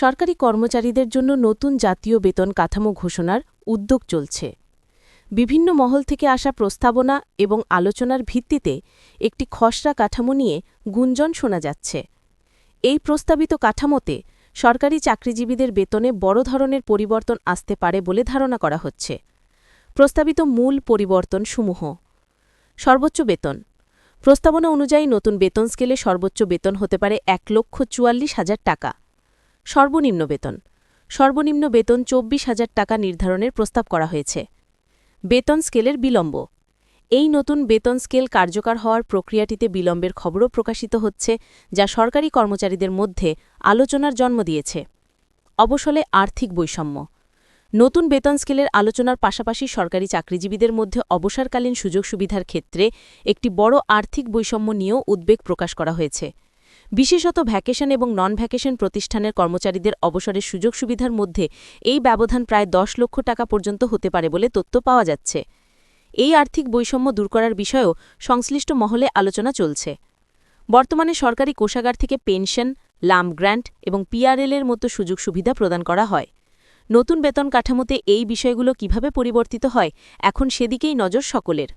সরকারি কর্মচারীদের জন্য নতুন জাতীয় বেতন কাঠামো ঘোষণার উদ্যোগ চলছে। বিভিন্ন মহল থেকে আসা প্রস্তাবনা এবং আলোচনার ভিত্তিতে একটি খসড়া কাঠামো নিয়ে গুঞ্জন শোনা যাচ্ছে। এই প্রস্তাবিত কাঠামোতে সরকারি চাকরিজীবীদের বেতনে বড় ধরনের পরিবর্তন আসতে পারে বলে ধারণা করা হচ্ছে। প্রস্তাবিত মূল পরিবর্তনসমূহ সর্বোচ্চ বেতন। প্রস্তাবনা অনুযায়ী নতুন বেতন স্কেলে সর্বোচ্চ বেতন হতে পারে এক লক্ষ চুয়াল্লিশ হাজার টাকা। সর্বনিম্ন বেতন। সর্বনিম্ন বেতন চব্বিশ হাজার টাকা নির্ধারণের প্রস্তাব করা হয়েছে। বেতন স্কেলের বিলম্ব। এই নতুন বেতন স্কেল কার্যকর হওয়ার প্রক্রিয়াটিতে বিলম্বের খবরও প্রকাশিত হচ্ছে, যা সরকারি কর্মচারীদের মধ্যে আলোচনার জন্ম দিয়েছে। অবসলে আর্থিক বৈষম্য। নতুন বেতন স্কেলের আলোচনার পাশাপাশি সরকারি চাকরিজীবীদের মধ্যে অবসরকালীন সুযোগ সুবিধার ক্ষেত্রে একটি বড় আর্থিক বৈষম্য নিয়েও উদ্বেগ প্রকাশ করা হয়েছে। বিশেষত ভ্যাকেশন এবং নন ভ্যাকেশন প্রতিষ্ঠানের কর্মচারীদের অবসরের সুযোগ সুবিধার মধ্যে এই ব্যবধান প্রায় দশ লক্ষ টাকা পর্যন্ত হতে পারে বলে তথ্য পাওয়া যাচ্ছে। এই আর্থিক বৈষম্য দূর করার বিষয়েও সংশ্লিষ্ট মহলে আলোচনা চলছে। বর্তমানে সরকারি কোষাগার থেকে পেনশন, লাম গ্র্যান্ট এবং পিআরএলের মতো সুযোগ সুবিধা প্রদান করা হয়। নতুন বেতন কাঠামোতে এই বিষয়গুলো কীভাবে পরিবর্তিত হয়, এখন সেদিকেই নজর সকলের।